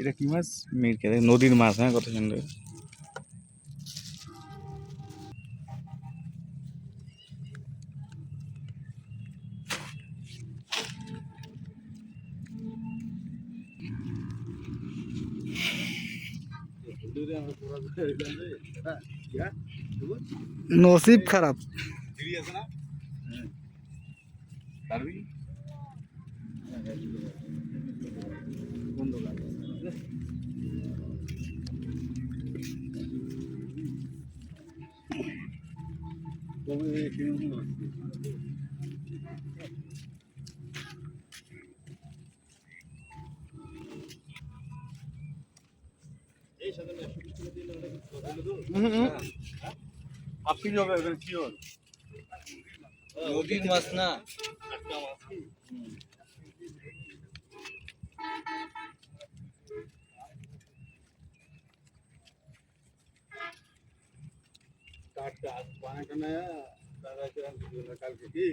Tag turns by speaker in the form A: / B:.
A: এটা কি মাছ? মিরকে নদীর মাছ হ্যাঁ কত সুন্দর।
B: নসিব খারাপ।
A: আপনি যাবে এখানে কি হল
C: নদীর মাছ না
D: কালকে কি